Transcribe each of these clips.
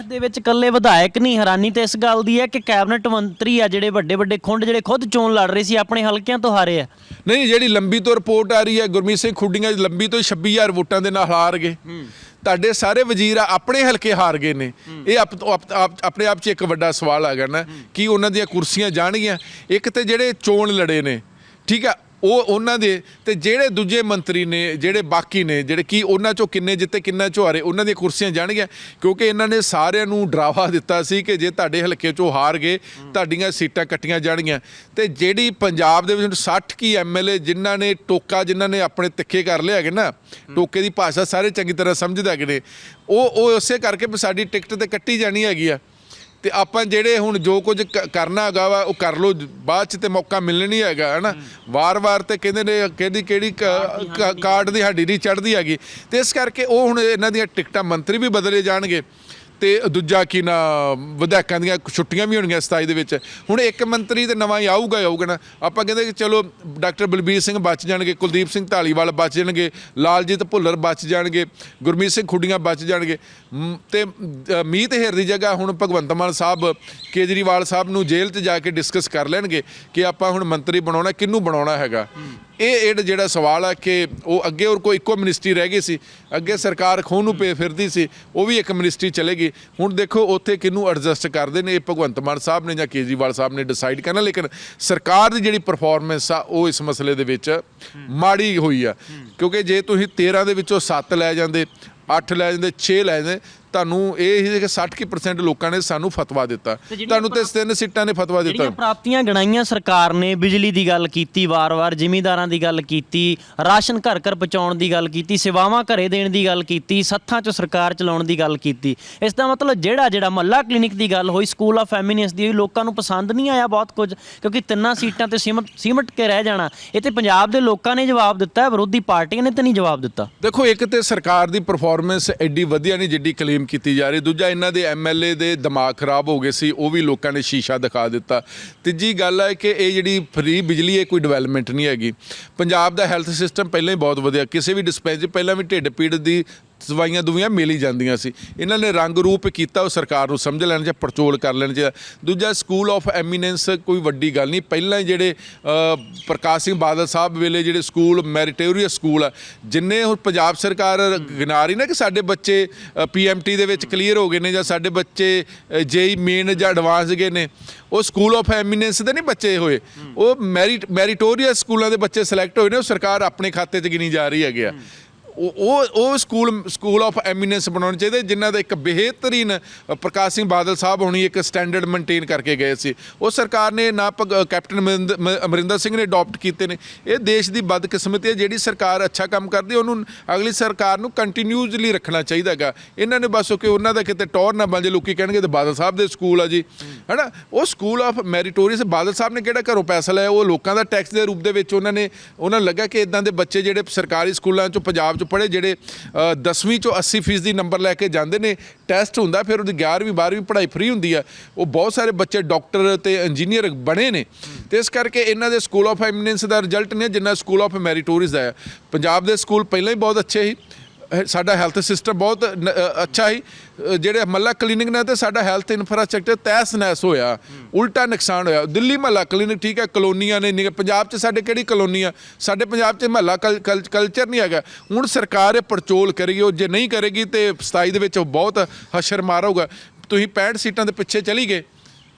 65 ਦੇ ਵਿੱਚ ਇਕੱਲੇ ਵਿਧਾਇਕ ਨਹੀਂ ਹੈਰਾਨੀ ਤੇ ਇਸ ਗੱਲ ਦੀ ਹੈ ਕਿ ਕੈਬਨਿਟ ਮੰਤਰੀ ਆ ਜਿਹੜੇ ਵੱਡੇ ਵੱਡੇ ਖੁੰਡ ਜਿਹੜੇ ਖੁਦ ਚੋਣ ਲੜ ਰਹੇ ਸੀ ਆਪਣੇ ਹਲਕਿਆਂ ਤੋਂ ਹਾਰੇ ਆ। ਨਹੀਂ ਜਿਹੜੀ ਲੰਬੀ ਤੋਂ ਰਿਪੋਰਟ ਆ ਰਹੀ ਹੈ ਗੁਰਮੀਤ ਸਿੰਘ ਖੁੱਡੀਆਂ ਲੰਬੀ ਤੋਂ 26000 ਵੋਟਾਂ ਦੇ ਨਾਲ ਹਾਰ ਗਏ। ਤੁਹਾਡੇ ਸਾਰੇ ਵਜ਼ੀਰ ਆਪਣੇ ਹਲਕੇ ਹਾਰ ਗਏ ਨੇ। ਇਹ ਆਪ ਆਪ- ਆਪ- ਆਪਣੇ ਆਪ 'ਚ ਇੱਕ ਵੱਡਾ ਸਵਾਲ ਆ ਗਿਆ ਨਾ ਕਿ ਉਹਨਾਂ ਦੀਆਂ ਕੁਰਸੀਆਂ ਜਾਣਗੀਆਂ? ਇੱਕ ਤੇ ਜਿਹੜੇ ਚੋਣ ਲੜੇ ਨੇ ਠੀਕ ਆ ਉਹ ਉਹਨਾਂ ਦੇ ਤੇ ਜਿਹੜੇ ਦੂਜੇ ਮੰਤਰੀ ਨੇ ਜਿਹੜੇ ਬਾਕੀ ਨੇ ਜਿਹੜੇ ਕੀ ਉਹਨਾਂ ਚੋਂ ਕਿੰਨੇ ਜਿੱਤੇ ਕਿੰਨਾ ਚੋਂ ਹਾਰੇ ਉਹਨਾਂ ਦੀਆਂ ਕੁਰਸੀਆਂ ਜਾਣਗੀਆਂ ਕਿਉਂਕਿ ਇਹਨਾਂ ਨੇ ਸਾਰਿਆਂ ਨੂੰ ਡਰਾਵਾ ਦਿੱਤਾ ਸੀ ਕਿ ਜੇ ਤੁਹਾਡੇ ਹਲਕੇ ਚੋਂ ਹਾਰ ਗਏ ਤੁਹਾਡੀਆਂ ਸੀਟਾਂ ਕੱਟੀਆਂ ਜਾਣਗੀਆਂ। ਤੇ ਜਿਹੜੀ ਪੰਜਾਬ ਦੇ ਵਿੱਚ 60 ਕੀ ਐਮਐਲਏ ਜਿਨ੍ਹਾਂ ਨੇ ਟੋਕਾ ਜਿਨ੍ਹਾਂ ਨੇ ਆਪਣੇ ਤਿੱਖੇ ਕਰ ਲਿਆ ਹੈਗੇ ਨਾ ਟੋਕੇ ਦੀ ਭਾਸ਼ਾ ਸਾਰੇ ਚੰਗੀ ਤਰ੍ਹਾਂ ਸਮਝਦੇ ਹੈਗੇ ਨੇ ਉਹ ਉਹ ਉਸੇ ਕਰਕੇ ਸਾਡੀ ਟਿਕਟ ਤੇ ਕੱਟੀ ਜਾਣੀ ਹੈਗੀ ਆ। ਤੇ ਆਪਾਂ ਜਿਹੜੇ ਹੁਣ ਜੋ ਕੁਝ ਕਰਨਾ ਹੈਗਾ ਵਾ ਉਹ ਕਰ ਲਓ। ਬਾਅਦ ਚ ਤੇ ਮੌਕਾ ਮਿਲਣਾ ਨਹੀਂ ਹੈਗਾ ਹਨਾ? ਵਾਰ-ਵਾਰ ਤੇ ਕਹਿੰਦੇ ਨੇ ਕਿਹਦੀ ਕਿਹੜੀ ਕਾਰਡ ਦੀ ਹੱਡੀ ਨਹੀਂ ਚੜਦੀ ਹੈਗੀ। ਤੇ ਇਸ ਕਰਕੇ ਉਹ ਹੁਣ ਇਹਨਾਂ ਦੀਆਂ ਟਿਕਟਾਂ ਮੰਤਰੀ ਵੀ ਬਦਲੇ ਜਾਣਗੇ। ਤੇ ਦੂਜਾ ਕੀ ਨਾ ਵਿਧਾਇਕਾਂ ਦੀਆਂ ਛੁੱਟੀਆਂ ਵੀ ਹੋਣਗੀਆਂ 27 ਦੇ ਵਿੱਚ। ਹੁਣ ਇੱਕ ਮੰਤਰੀ ਤੇ ਨਵਾਂ ਹੀ ਆਊਗਾ ਹੀ ਆਊਗਾ ਨਾ। ਆਪਾਂ ਕਹਿੰਦੇ ਕਿ ਚਲੋ ਡਾਕਟਰ ਬਲਬੀਰ ਸਿੰਘ ਬਚ ਜਾਣਗੇ ਕੁਲਦੀਪ ਸਿੰਘ ਢਾਲੀਵਾਲ ਬਚ ਜਾਣਗੇ ਲਾਲਜੀਤ ਭੁੱਲਰ ਬਚ ਜਾਣਗੇ ਗੁਰਮੀਤ ਸਿੰਘ ਖੁੱਡੀਆਂ ਬਚ ਜਾਣਗੇ। ਮ, ਤੇ ਮੀਤ ਹੇਰ ਦੀ ਜਗ੍ਹਾ ਹੁਣ ਭਗਵੰਤ ਮਾਨ ਸਾਹਿਬ ਕੇਜਰੀਵਾਲ ਸਾਹਿਬ ਨੂੰ ਜੇਲ੍ਹ 'ਚ ਜਾ ਕੇ ਡਿਸਕਸ ਕਰ ਲੈਣਗੇ ਕਿ ਆਪਾਂ ਹੁਣ ਮੰਤਰੀ ਬਣਾਉਣਾ ਕਿਹਨੂੰ ਬਣਾਉਣਾ ਹੈਗਾ। ਇਹ ਇਹ ਜਿਹੜਾ ਸਵਾਲ ਹੈ ਕਿ ਉਹ ਅੱਗੇ ਹੋਰ ਕੋਈ ਇੱਕੋ ਮਿਨਿਸਟਰੀ ਰਹਿ ਗਈ ਸੀ, ਅੱਗੇ ਸਰਕਾਰ ਖੂਹ ਨੂੰ ਪੇ ਫਿਰਦੀ ਸੀ, ਉਹ ਵੀ ਇੱਕ ਮਿਨਿਸਟਰੀ ਚਲੇਗੀ ਹੁਣ ਦੇਖੋ ਉੱਥੇ ਕਿਹਨੂੰ ਐਡਜਸਟ ਕਰਦੇ ਨੇ, ਇਹ ਭਗਵੰਤ ਮਾਨ ਸਾਹਿਬ ਨੇ ਜਾਂ ਕੇਜਰੀਵਾਲ ਸਾਹਿਬ ਨੇ ਡਿਸਾਈਡ ਕਰਨਾ, ਲੇਕਿਨ ਸਰਕਾਰ ਦੀ ਜਿਹੜੀ ਪਰਫਾਰਮੈਂਸ ਆ, ਉਹ ਇਸ ਮਸਲੇ ਦੇ ਵਿੱਚ ਮਾੜੀ ਹੋਈ ਆ। ਕਿਉਂਕਿ ਜੇ ਤੁਸੀਂ 13 ਦੇ ਵਿੱਚੋਂ 7 ਲੈ ਜਾਂਦੇ 8 ਲੈ ਜਾਂਦੇ 6 ਲੈ ਜਾਂਦੇ ਤੁਹਾਨੂੰ ਇਹ ਹੀ ਕਿ 60% ਕੀ percent ਲੋਕਾਂ ਨੇ ਸਾਨੂੰ ਫਤਵਾ ਦਿੱਤਾ। ਤੁਹਾਨੂੰ ਤੇ ਤਿੰਨ ਸੀਟਾਂ ਨੇ ਫਤਵਾ ਦਿੱਤਾ। ਜਿਹੜੀਆਂ ਪ੍ਰਾਪਤੀਆਂ ਗਣਾਈਆਂ ਸਰਕਾਰ ਨੇ ਬਿਜਲੀ ਦੀ ਗੱਲ ਕੀਤੀ ਵਾਰ-ਵਾਰ ਜ਼ਿਮੀਂਦਾਰਾਂ ਦੀ ਗੱਲ ਕੀਤੀ ਰਾਸ਼ਨ ਘਰ ਘਰ ਪਹੁੰਚਾਉਣ ਦੀ ਗੱਲ ਕੀਤੀ ਸੇਵਾਵਾਂ ਘਰੇ ਦੇਣ ਦੀ ਗੱਲ ਕੀਤੀ ਸੱਥਾਂ 'ਚ ਸਰਕਾਰ ਚਲਾਉਣ ਦੀ ਗੱਲ ਕੀਤੀ। ਇਸ ਦਾ ਮਤਲਬ ਜਿਹੜਾ ਜਿਹੜਾ ਮੱਲਾ ਕਲੀਨਿਕ ਦੀ ਗੱਲ ਹੋਈ ਸਕੂਲ ਆਫ ਫੈਮਿਨਿਸਟ ਦੀ ਹੋਈ ਲੋਕਾਂ ਨੂੰ ਪਸੰਦ ਨਹੀਂ ਆਇਆ ਬਹੁਤ ਕੁਝ ਕਿਉਂਕਿ ਤਿੰਨਾਂ ਸੀਟਾਂ ਤੇ ਸਿਮਟ ਸਿਮਟ ਕੇ ਰਹਿ ਜਾਣਾ। ਇਹ ਤੇ ਪੰਜਾਬ ਦੇ ਲੋਕਾਂ ਨੇ ਜਵਾਬ ਦਿੱਤਾ ਵਿਰੋਧੀ ਪਾਰਟੀਆਂ ਨੇ ਤਾਂ ਨਹੀਂ ਜਵਾਬ ਦਿੱਤਾ। ਦੇਖੋ ਇੱਕ ਤੇ ਸਰਕਾਰ ਦੀ ਪਰਫਾਰਮੈਂਸ ਐਡੀ ਵਧੀਆ ਨਹੀਂ ਜਿੱਡੀ ਕਲੇਮ ਕੀਤੀ ਜਾ ਰਹੀ। ਦੂਜਾ, ਇਹਨਾਂ ਦੇ ਐਮਐਲਏ ਦੇ ਦਿਮਾਗ ਖਰਾਬ ਹੋ ਗਏ ਸੀ, ਉਹ ਵੀ ਲੋਕਾਂ ਨੇ ਸ਼ੀਸ਼ਾ ਦਿਖਾ ਦਿੱਤਾ। ਤੀਜੀ ਗੱਲ ਹੈ ਕਿ ਇਹ ਜਿਹੜੀ ਫ੍ਰੀ ਬਿਜਲੀ ਹੈ, ਕੋਈ ਡਿਵੈਲਪਮੈਂਟ ਨਹੀਂ ਹੈਗੀ। ਪੰਜਾਬ ਦਾ ਹੈਲਥ ਸਿਸਟਮ ਪਹਿਲਾਂ ਹੀ ਬਹੁਤ ਵਧੀਆ, ਕਿਸੇ ਵੀ ਡਿਸਪੈਂਸਰੀ ਪਹਿਲਾਂ ਵੀ ਢਿੱਡ ਪੀੜ ਦੀ ਦਵਾਈਆਂ ਦੁਵੀਆਂ ਮਿਲ ਹੀ ਜਾਂਦੀਆਂ ਸੀ। ਇਹਨਾਂ ਨੇ ਰੰਗ ਰੂਪ ਕੀਤਾ, ਉਹ ਸਰਕਾਰ ਨੂੰ ਸਮਝ ਲੈਣ ਚ ਪਰਚੋਲ ਕਰ ਲੈਣ ਚ। ਦੂਜਾ ਸਕੂਲ ਆਫ ਐਮੀਨੈਂਸ ਕੋਈ ਵੱਡੀ ਗੱਲ ਨਹੀਂ। ਪਹਿਲਾਂ ਹੀ ਜਿਹੜੇ ਪ੍ਰਕਾਸ਼ ਸਿੰਘ ਬਾਦਲ ਸਾਹਿਬ ਵੇਲੇ ਜਿਹੜੇ ਸਕੂਲ ਮੈਰੀਟੋਰੀਅਸ ਸਕੂਲ ਆ, ਜਿੰਨੇ ਹੁਣ ਪੰਜਾਬ ਸਰਕਾਰ ਗਿਣਾ ਰਹੀ ਨਾ ਕਿ ਸਾਡੇ ਬੱਚੇ ਪੀਐਮਟੀ ਦੇ ਵਿੱਚ ਕਲੀਅਰ ਹੋ ਗਏ ਨੇ ਜਾਂ ਸਾਡੇ ਬੱਚੇ ਜੇਈ ਮੇਨ ਜਾਂ ਐਡਵਾਂਸ ਗਏ ਨੇ, ਉਹ ਸਕੂਲ ਆਫ ਐਮੀਨੈਂਸ ਦੇ ਨਹੀਂ ਬੱਚੇ ਹੋਏ। ਉਹ ਮੈਰਿਟ ਮੈਰੀਟੋਰੀਅਸ ਸਕੂਲਾਂ ਦੇ ਬੱਚੇ ਸਿਲੈਕਟ ਹੋਏ ਨੇ, ਉਹ ਸਰਕਾਰ ਆਪਣੇ ਖਾਤੇ 'ਚ ਗਿਣੀ ਜਾ ਰਹੀ ਹੈਗੇ ਆ। ਉਹ ਉਹ ਉਹ ਸਕੂਲ ਸਕੂਲ ਆਫ ਐਮੀਨੈਂਸ ਬਣਾਉਣੇ ਚਾਹੀਦੇ, ਜਿਨ੍ਹਾਂ ਦਾ ਇੱਕ ਬਿਹਤਰੀਨ ਪ੍ਰਕਾਸ਼ ਸਿੰਘ ਬਾਦਲ ਸਾਹਿਬ ਹੋਣੀ ਇੱਕ ਸਟੈਂਡਰਡ ਮੇਨਟੇਨ ਕਰਕੇ ਗਏ ਸੀ। ਉਹ ਸਰਕਾਰ ਨੇ ਨਾ ਭਗ- ਕੈਪਟਨ ਅਮਰਿੰਦ- ਅਮਰਿੰਦਰ ਸਿੰਘ ਨੇ ਅਡਾਪਟ ਕੀਤੇ ਨੇ। ਇਹ ਦੇਸ਼ ਦੀ ਬਦਕਿਸਮਤੀ ਹੈ, ਜਿਹੜੀ ਸਰਕਾਰ ਅੱਛਾ ਕੰਮ ਕਰਦੀ ਉਹਨੂੰ ਅਗਲੀ ਸਰਕਾਰ ਨੂੰ ਕੰਟੀਨਿਊਸਲੀ ਰੱਖਣਾ ਚਾਹੀਦਾ ਹੈਗਾ। ਇਹਨਾਂ ਨੇ ਬਸ ਕਿ ਉਹਨਾਂ ਦਾ ਕਿਤੇ ਟੌਰ ਨਾ ਬਣ ਜੇ ਲੋਕੀ ਕਹਿਣਗੇ ਤੇ ਬਾਦਲ ਸਾਹਿਬ ਦੇ ਸਕੂਲ ਆ ਜੀ। ਹੈਨਾ? ਉਹ school of meritorious Badal Sahib ਨੇ ਕਿਹੜਾ ਘਰੋਂ ਪੈਸਾ ਲਿਆ? ਉਹ ਲੋਕਾਂ ਦਾ ਟੈਕਸ ਦੇ ਰੂਪ ਦੇ ਵਿੱਚ ਉਹਨਾਂ ਨੇ, ਉਹਨਾਂ ਨੂੰ ਲੱਗਾ ਕਿ ਇਦਾਂ ਦੇ ਬੱਚੇ ਜਿਹੜੇ ਸਰਕਾਰੀ ਸਕੂਲਾਂ ਚੋਂ ਪੰਜਾਬ ਚ ਪੜ੍ਹੇ, ਜਿਹੜੇ 10ਵੀਂ ਚੋਂ 80% ਦੀ ਨੰਬਰ ਲੈ ਕੇ ਜਾਂਦੇ ਨੇ ਟੈਸਟ ਹੁੰਦਾ, ਫਿਰ ਉਹਦੀ 11ਵੀਂ 12ਵੀਂ ਪੜ੍ਹਾਈ ਫ੍ਰੀ ਹੁੰਦੀ ਆ। ਉਹ ਬਹੁਤ ਸਾਰੇ ਬੱਚੇ ਡਾਕਟਰ ਤੇ ਇੰਜੀਨੀਅਰ ਬਣੇ ਨੇ। ਤੇ ਇਸ ਕਰਕੇ ਇਹਨਾਂ ਦੇ ਸਕੂਲ ਆਫ ਐਮੀਨੈਂਸ ਦਾ ਰਿਜ਼ਲਟ ਨੇ, ਜਿੰਨਾ ਸਕੂਲ ਆਫ ਮੈਰੀਟੋਰੀਅਸ ਦਾ ਹੈ ਪੰਜਾਬ ਦੇ ਸਕੂਲ ਪਹਿਲਾਂ ਹੀ ਬਹੁਤ ਅੱਛੇ ਸੀ। ਸਾਡਾ ਹੈਲਥ ਸਿਸਟਮ ਬਹੁਤ ਨ- ਅੱਛਾ ਹੀ ਜਿਹੜੇ ਮਹੱਲਾ ਕਲੀਨਿਕ ਨੇ ਤੇ ਸਾਡਾ ਹੈਲਥ ਇਨਫਰਾਸਟ੍ਰਕਚਰ ਤਹਿਸ ਨਹਿਸ ਹੋਇਆ। ਉਲਟਾ ਨੁਕਸਾਨ ਹੋਇਆ। ਦਿੱਲੀ ਮਹੱਲਾ ਕਲੀਨਿਕ ਠੀਕ ਹੈ, ਕਲੋਨੀਆਂ ਨੇ ਨਹੀਂ ਪੰਜਾਬ 'ਚ ਸਾਡੇ ਕਿਹੜੀ ਕਲੋਨੀ ਆ? ਸਾਡੇ ਪੰਜਾਬ 'ਚ ਮਹੱਲਾ ਕਲਚਰ ਨਹੀਂ ਹੈਗਾ। ਹੁਣ ਸਰਕਾਰ ਇਹ ਪੜਚੋਲ ਕਰੇਗੀ, ਉਹ ਜੇ ਨਹੀਂ ਕਰੇਗੀ ਤੇ 27 ਦੇ ਵਿੱਚ ਉਹ ਬਹੁਤ ਹਸ਼ਰ ਮਾਰ ਹੋਊਗਾ ਤੁਸੀਂ 65 ਸੀਟਾਂ ਦੇ ਪਿੱਛੇ ਚਲੀ ਗਏ।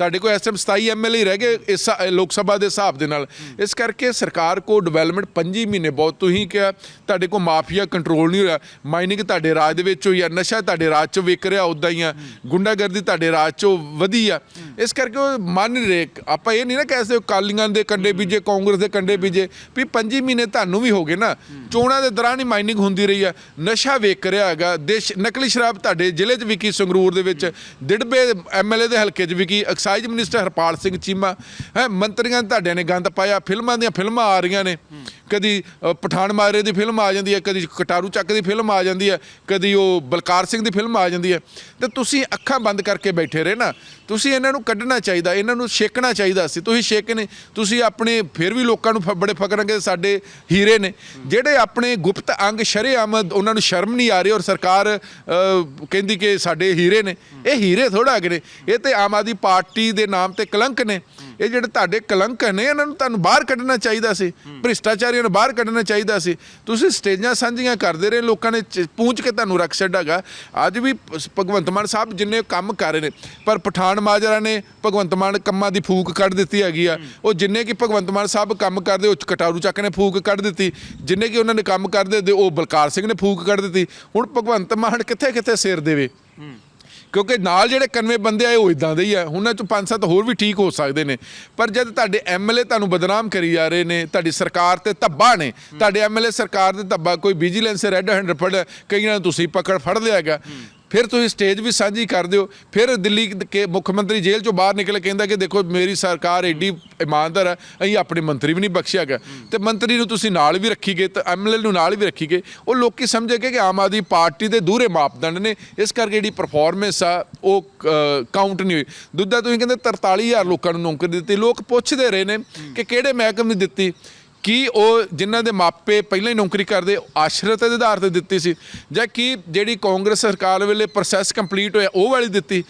ਤੁਹਾਡੇ ਕੋਲ ਐਸਐਮ 27 ਐਮਐਲਏ ਰਹਿ ਗਏ ਇਸ ਸਾ- ਲੋਕ ਸਭਾ ਦੇ ਹਿਸਾਬ ਦੇ ਨਾਲ। ਇਸ ਕਰਕੇ ਸਰਕਾਰ ਕੋ ਡਿਵੈਲਪਮੈਂਟ 5 ਮਹੀਨੇ ਬਹੁਤ ਤੁਸੀਂ ਕਿਹਾ, ਤੁਹਾਡੇ ਕੋ ਮਾਫੀਆ ਕੰਟਰੋਲ ਨਹੀਂ ਹੋਇਆ। ਮਾਈਨਿੰਗ ਤੁਹਾਡੇ ਰਾਜ ਦੇ ਵਿੱਚ ਹੋਈ ਆ, ਨਸ਼ਾ ਤੁਹਾਡੇ ਰਾਜ 'ਚੋਂ ਵਿਕ ਰਿਹਾ ਉਦਾਂ ਹੀ ਆ। ਗੁੰਡਾਗਰਦੀ ਤੁਹਾਡੇ ਰਾਜ 'ਚੋਂ ਵਧੀ ਆ। ਇਸ ਕਰਕੇ ਉਹ ਮੰਨ ਰਹੇ। ਆਪਾਂ ਇਹ ਨਹੀਂ ਨਾ ਕਹਿ ਸਕਦੇ ਕਾਲੀਆਂ ਦੇ ਕੰਡੇ ਬੀਜੇ ਕਾਂਗਰਸ ਦੇ ਕੰਡੇ ਬੀਜੇ ਵੀ 5 ਮਹੀਨੇ ਤੁਹਾਨੂੰ ਵੀ ਹੋ ਗਏ ਨਾ। ਚੋਣਾਂ ਦੇ ਦੌਰਾਨ ਹੀ ਮਾਈਨਿੰਗ ਹੁੰਦੀ ਰਹੀ ਆ। ਨਸ਼ਾ ਵਿਕ ਰਿਹਾ ਹੈਗਾ। ਦੇਸ਼ ਨਕਲੀ ਸ਼ਰਾਬ ਤੁਹਾਡੇ ਜ਼ਿਲ੍ਹੇ 'ਚ ਵਿਕੀ ਸੰਗਰੂਰ ਦੇ ਵਿੱਚ। ਦਿੜਬੇ ਐਮਐਲਏ ਦੇ ਹਲਕੇ 'ਚ ਵਿਕੀ ਐਕਸਾਈਜ਼ ਮਿਨਿਸਟਰ ਹਰਪਾਲ ਸਿੰਘ ਚੀਮਾ। ਹੈ ਮੰਤਰੀਆਂ ਨੇ ਤੁਹਾਡਿਆਂ ਨੇ ਗੰਦ ਪਾਇਆ ਫਿਲਮਾਂ ਦੀਆਂ ਫਿਲਮਾਂ ਆ ਰਹੀਆਂ ਨੇ। ਕਦੀ ਅ, ਪਠਾਨ ਮਾਰੇ ਦੀ ਫਿਲਮ ਆ ਜਾਂਦੀ ਹੈ ਕਦੀ ਕਟਾਰੂ ਚੱਕ ਦੀ ਫਿਲਮ ਆ ਜਾਂਦੀ ਹੈ ਕਦੀ ਉਹ ਬਲਕਾਰ ਸਿੰਘ ਦੀ ਫਿਲਮ ਆ ਜਾਂਦੀ ਹੈ। ਤੇ ਤੁਸੀਂ ਅੱਖਾਂ ਬੰਦ ਕਰਕੇ ਬੈਠੇ ਰਹੇ ਨਾ ਤੁਸੀਂ ਇਹਨਾਂ ਨੂੰ ਕੱਢਣਾ ਚਾਹੀਦਾ ਇਹਨਾਂ ਨੂੰ ਛੇਕਣਾ ਚਾਹੀਦਾ ਸੀ। ਤੁਸੀਂ ਛੇਕ ਨੇ ਤੁਸੀਂ ਆਪਣੇ ਫਿਰ ਵੀ ਲੋਕਾਂ ਨੂੰ ਫ- ਬੜੇ ਫਕਰਾਂਗੇ ਸਾਡੇ ਹੀਰੇ ਨੇ। ਜਿਹੜੇ ਆਪਣੇ ਗੁਪਤ ਅੰਗ ਸ਼ਰੇਆਮ ਉਹਨਾਂ ਨੂੰ ਸ਼ਰਮ ਨਹੀਂ ਆ ਰਹੀ ਔਰ ਸਰਕਾਰ ਕਹਿੰਦੀ ਕਿ ਸਾਡੇ ਹੀਰੇ ਨੇ। ਇਹ ਹੀਰੇ ਥੋੜਾ ਹੈਗੇ ਨੇ। ਇਹ ਤੇ ਆਮ ਆਦਮੀ ਪਾਰਟੀ ਦੇ ਨਾਮ ਤੇ ਕਲੰਕ ਨੇ। ਇਹ ਜਿਹੜੇ ਤੁਹਾਡੇ ਕਲੰਕ ਨੇ ਇਹਨਾਂ ਨੂੰ ਤੁਹਾਨੂੰ ਬਾਹਰ ਕੱਢਣਾ ਚਾਹੀਦਾ ਸੀ। ਭ੍ਰਿਸ਼ਟਾਚਾਰੀਆਂ ਨੂੰ ਬਾਹਰ ਕੱਢਣਾ ਚਾਹੀਦਾ ਸੀ। ਤੁਸੀਂ ਸਟੇਜਾਂ ਸਾਂਝੀਆਂ ਕਰਦੇ ਰਹੇ ਲੋਕਾਂ ਨੇ ਪੂੰਝ ਕੇ ਤੁਹਾਨੂੰ ਰੱਖ ਛੱਡਾਗਾ ਅੱਜ ਵੀ ਭਗਵੰਤ ਮਾਨ ਸਾਹਿਬ ਜਿੰਨੇ ਕੰਮ ਕਰ ਰਹੇ ਨੇ ਪਰ ਪਠਾਨ ਮਾਜਰਾ ਨੇ ਭਗਵੰਤ ਮਾਨ ਕੰਮਾਂ ਦੀ ਫੂਕ ਕੱਢ ਦਿੱਤੀ ਹੈਗੀ ਆ। ਉਹ ਜਿੰਨੇ ਕਿ ਭਗਵੰਤ ਮਾਨ ਸਾਹਿਬ ਕੰਮ ਕਰਦੇ ਉਹ ਕਟਾਰੂ ਚੱਕ ਨੇ ਫੂਕ ਕੱਢ ਦਿੱਤੀ। ਜਿੰਨੇ ਕਿ ਉਹਨਾਂ ਨੇ ਕੰਮ ਕਰਦੇ ਉਹ ਬਲਕਾਰ ਸਿੰਘ ਨੇ ਫੂਕ ਕੱਢ ਦਿੱਤੀ। ਹੁਣ ਭਗਵੰਤ ਮਾਨ ਕਿੱਥੇ ਕਿੱਥੇ ਸਿਰ ਦੇਵੇ? ਕਿਉਂਕਿ ਨਾਲ ਜਿਹੜੇ ਕੰਵੇਂ ਬੰਦੇ ਆਏ ਉਹ ਇਦਾਂ ਦੇ ਹੀ ਆ। ਉਹਨਾਂ ਚੋਂ ਪੰਜ ਸੱਤ ਹੋਰ ਵੀ ਠੀਕ ਹੋ ਸਕਦੇ ਨੇ। ਪਰ ਜਦ ਤੁਹਾਡੇ ਐਮਐਲਏ ਤੁਹਾਨੂੰ ਬਦਨਾਮ ਕਰੀ ਜਾ ਰਹੇ ਨੇ, ਤੁਹਾਡੀ ਸਰਕਾਰ ਤੇ ਧੱਬਾ ਨੇ, ਤੁਹਾਡੇ ਐਮਐਲਏ ਸਰਕਾਰ ਦੇ ਧੱਬਾ, ਕੋਈ ਵਿਜੀਲੈਂਸ ਰੈੱਡ ਹੈਂਡ ਫੜ, ਕਈਆਂ ਨੂੰ ਤੁਸੀਂ ਪਕੜ ਫੜ ਲਿਆ ਹੈਗਾ। ਫਿਰ ਤੁਸੀਂ ਸਟੇਜ ਵੀ ਸਾਂਝੀ ਕਰਦੇ ਹੋ ਫਿਰ ਦਿੱਲੀ ਕੇ ਮੁੱਖ ਮੰਤਰੀ ਜੇਲ੍ਹ ਚੋਂ ਬਾਹਰ ਨਿਕਲ ਕੇ ਕਹਿੰਦਾ ਕਿ ਦੇਖੋ ਮੇਰੀ ਸਰਕਾਰ ਐਡੀ ਇਮਾਨਦਾਰ ਹੈ, ਅਸੀਂ ਆਪਣੇ ਮੰਤਰੀ ਵੀ ਨਹੀਂ ਬਖਸ਼ਿਆ ਗਿਆ ਤੇ ਮੰਤਰੀ ਨੂੰ ਤੁਸੀਂ ਨਾਲ ਵੀ ਰੱਖੀ ਗਏ ਤੇ ਐਮਐਲਏ ਨੂੰ ਨਾਲ ਵੀ ਰੱਖੀ ਗਏ ਉਹ ਲੋਕੀ ਸਮਝੇਗੇ ਕਿ ਆਮ ਆਦਮੀ ਪਾਰਟੀ ਦੇ ਦੂਰੇ ਮਾਪਦੰਡ ਨੇ। ਇਸ ਕਰਕੇ ਜਿਹੜੀ ਪਰਫਾਰਮੈਂਸ ਆ, ਉਹ ਕਾਊਂਟ ਨਹੀਂ ਹੋਈ। ਦੂਜਾ ਤੁਸੀਂ ਕਹਿੰਦੇ 43000 ਲੋਕਾਂ ਨੂੰ ਨੌਕਰੀ ਦਿੱਤੀ। ਲੋਕ ਪੁੱਛਦੇ ਰਹੇ ਨੇ ਕਿ ਕਿਹੜੇ ਮਹਿਕਮ ਨੇ ਦਿੱਤੀ? ਕੀ ਉਹ ਜਿਨ੍ਹਾਂ ਦੇ ਮਾਪੇ ਪਹਿਲਾਂ ਹੀ ਨੌਕਰੀ ਕਰਦੇ, ਆਸ਼ਰਤ ਦੇ ਆਧਾਰ ਤੇ ਦਿੱਤੀ ਸੀ ਜਾਂ ਕੀ ਜਿਹੜੀ ਕਾਂਗਰਸ ਸਰਕਾਰ ਵੇਲੇ ਪ੍ਰੋਸੈਸ ਕੰਪਲੀਟ ਹੋਇਆ, ਉਹ ਵਾਲੀ ਦਿੱਤੀ?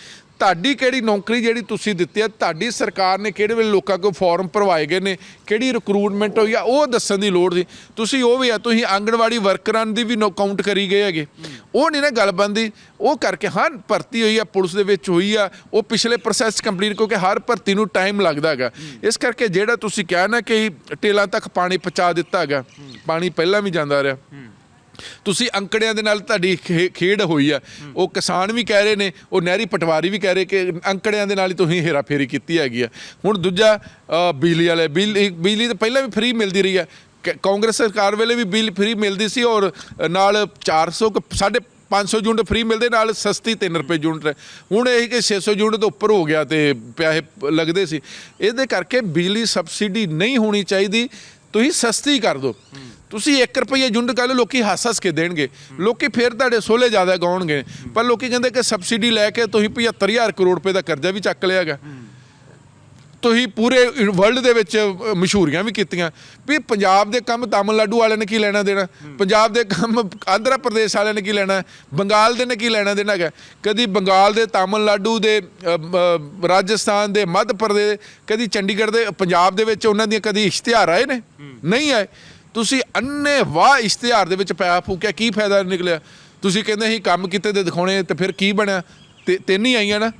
ਤੁਹਾਡੀ ਕਿਹੜੀ ਨੌਕਰੀ ਜਿਹੜੀ ਤੁਸੀਂ ਦਿੱਤੀ ਹੈ, ਤੁਹਾਡੀ ਸਰਕਾਰ ਨੇ ਕਿਹੜੇ ਵੇਲੇ ਲੋਕਾਂ ਕੋਲ ਫਾਰਮ ਭਰਵਾਏ ਗਏ ਨੇ, ਕਿਹੜੀ ਰਿਕਰੂਟਮੈਂਟ ਹੋਈ ਆ, ਉਹ ਦੱਸਣ ਦੀ ਲੋੜ ਸੀ। ਤੁਸੀਂ ਉਹ ਵੀ ਆ, ਤੁਸੀਂ ਆਂਗਣਵਾੜੀ ਵਰਕਰਾਂ ਦੀ ਵੀ ਕਾਊਂਟ ਕਰੀ ਗਏ ਹੈਗੇ। ਉਹ ਨਹੀਂ ਨਾ ਗੱਲ ਬੰਦੀ ਉਹ ਕਰਕੇ ਹਾਂ, ਭਰਤੀ ਹੋਈ ਆ, ਪੁਲਿਸ ਦੇ ਵਿੱਚ ਹੋਈ ਆ, ਉਹ ਪਿਛਲੇ ਪ੍ਰੋਸੈਸ ਕੰਪਲੀਟ ਕਿਉਂਕਿ ਹਰ ਭਰਤੀ ਨੂੰ ਟਾਈਮ ਲੱਗਦਾ ਹੈਗਾ। ਇਸ ਕਰਕੇ ਜਿਹੜਾ ਤੁਸੀਂ ਕਿਹਾ ਨਾ ਕਿ ਟੇਲਾਂ ਤੱਕ ਪਾਣੀ ਪਹੁੰਚਾ ਦਿੱਤਾ ਹੈਗਾ, ਪਾਣੀ ਪਹਿਲਾਂ ਵੀ ਜਾਂਦਾ ਰਿਹਾ। ਤੁਸੀਂ ਅੰਕੜਿਆਂ ਦੇ ਨਾਲ ਤੁਹਾਡੀ ਖੇ- ਖੇਡ ਹੋਈ ਆ। ਉਹ ਕਿਸਾਨ ਵੀ ਕਹਿ ਰਹੇ ਨੇ, ਉਹ ਨਹਿਰੀ ਪਟਵਾਰੀ ਵੀ ਕਹਿ ਰਹੇ ਕਿ ਅੰਕੜਿਆਂ ਦੇ ਨਾਲ ਹੀ ਤੁਸੀਂ ਹੇਰਾਫੇਰੀ ਕੀਤੀ ਹੈਗੀ ਆ। ਹੁਣ ਦੂਜਾ ਬਿਜਲੀ ਵਾਲੇ, ਬਿਜਲੀ ਬਿਜਲੀ ਤਾਂ ਪਹਿਲਾਂ ਵੀ ਫ੍ਰੀ ਮਿਲਦੀ ਰਹੀ ਆ। ਕ- ਕਾਂਗਰਸ ਸਰਕਾਰ ਵੇਲੇ ਵੀ ਬਿਜਲੀ ਫ੍ਰੀ ਮਿਲਦੀ ਸੀ ਔਰ ਨਾਲ 400 ਕੁ- ਸਾਢੇ 500 ਯੂਨਿਟ ਫ੍ਰੀ ਮਿਲਦੇ, ਨਾਲ ਸਸਤੀ 3 ਰੁਪਏ ਯੂਨਿਟ ਹੈ। ਹੁਣ ਇਹ ਕਿ 600 ਯੂਨਿਟ ਤੋਂ ਉੱਪਰ ਹੋ ਗਿਆ ਤੇ ਪੈਸੇ ਲੱਗਦੇ ਸੀ। ਇਹਦੇ ਕਰਕੇ ਬਿਜਲੀ ਸਬਸਿਡੀ ਨਹੀਂ ਹੋਣੀ ਚਾਹੀਦੀ। ਤੁਸੀਂ ਸਸਤੀ ਕਰ ਦਿਓ। ਤੁਸੀਂ 1 ਰੁਪਏ ਯੂਨਿਟ ਕਰ ਲਓ ਲੋਕੀ ਹੱਸ ਹੱਸ ਕੇ ਦੇਣਗੇ। ਲੋਕੀ ਫੇਰ ਤੁਹਾਡੇ ਸੋਲੇ ਜ਼ਿਆਦਾ ਗਾਉਣਗੇ। ਪਰ ਲੋਕੀ ਕਹਿੰਦੇ ਕਿ ਸਬਸਿਡੀ ਲੈ ਕੇ ਤੁਸੀਂ 75000 ਕਰੋੜ ਰੁਪਏ ਦਾ ਕਰਜ਼ਾ ਵੀ ਚੱਕ ਲਿਆਗਾ ਤੁਸੀਂ ਪੂਰੇ ਵਰਲਡ ਦੇ ਵਿੱਚ ਮਸ਼ਹੂਰੀਆਂ ਵੀ ਕੀਤੀਆਂ। ਵੀ ਪੰਜਾਬ ਦੇ ਕੰਮ ਤਾਮਿਲਨਾਡੂ ਵਾਲਿਆਂ ਨੇ ਕੀ ਲੈਣਾ ਦੇਣਾ? ਪੰਜਾਬ ਦੇ ਕੰਮ ਆਂਧਰਾ ਪ੍ਰਦੇਸ਼ ਵਾਲਿਆਂ ਨੇ ਕੀ ਲੈਣਾ? ਬੰਗਾਲ ਦੇ ਨੇ ਕੀ ਲੈਣਾ ਦੇਣਾ ਹੈਗਾ? ਕਦੀ ਬੰਗਾਲ ਦੇ ਤਾਮਿਲਨਾਡੂ ਦੇ ਰਾਜਸਥਾਨ ਦੇ ਮੱਧ ਪ੍ਰਦੇਸ਼ ਕਦੀ ਚੰਡੀਗੜ੍ਹ ਦੇ ਪੰਜਾਬ ਦੇ ਵਿੱਚ ਉਹਨਾਂ ਦੀਆਂ ਕਦੀ ਇਸ਼ਤਿਹਾਰ ਆਏ ਨੇ? ਨਹੀਂ ਆਏ। ਤੁਸੀਂ ਅੰਨੇ ਵਾਹ ਇਸ਼ਤਿਹਾਰ ਦੇ ਵਿੱਚ ਪੈਸਾ ਫੂਕਿਆ, ਕੀ ਫਾਇਦਾ ਨਿਕਲਿਆ? ਤੁਸੀਂ ਕਹਿੰਦੇ ਸੀ ਕੰਮ ਕੀਤੇ ਤੇ ਦਿਖਾਉਣੇ ਤੇ ਫਿਰ ਕੀ ਬਣਿਆ? ਤੇ ਤਿੰਨ ਹੀ ਆਈਆਂ ਨਾ।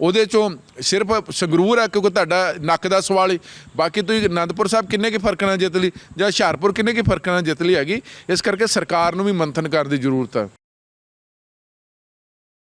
ਉਹਦੇ ਚੋਂ ਸਿਰਫ ਸੰਗਰੂਰ ਆ, ਕਿਉਂਕਿ ਤੁਹਾਡਾ ਨੱਕ ਦਾ ਸਵਾਲ ਹੀ। ਬਾਕੀ ਤੁਸੀਂ ਅਨੰਦਪੁਰ ਸਾਹਿਬ ਕਿੰਨੇ ਕੀ ਫ਼ਰਕ ਨਾਲ ਜਿੱਤ ਲਈ, ਜਾਂ ਹੁਸ਼ਿਆਰਪੁਰ ਕਿੰਨੇ ਕੀ ਫ਼ਰਕ ਨਾਲ ਜਿੱਤ ਲਈ ਹੈਗੀ? ਇਸ ਕਰਕੇ ਸਰਕਾਰ ਨੂੰ ਵੀ ਮੰਥਨ ਕਰਨ ਦੀ ਜ਼ਰੂਰਤ ਹੈ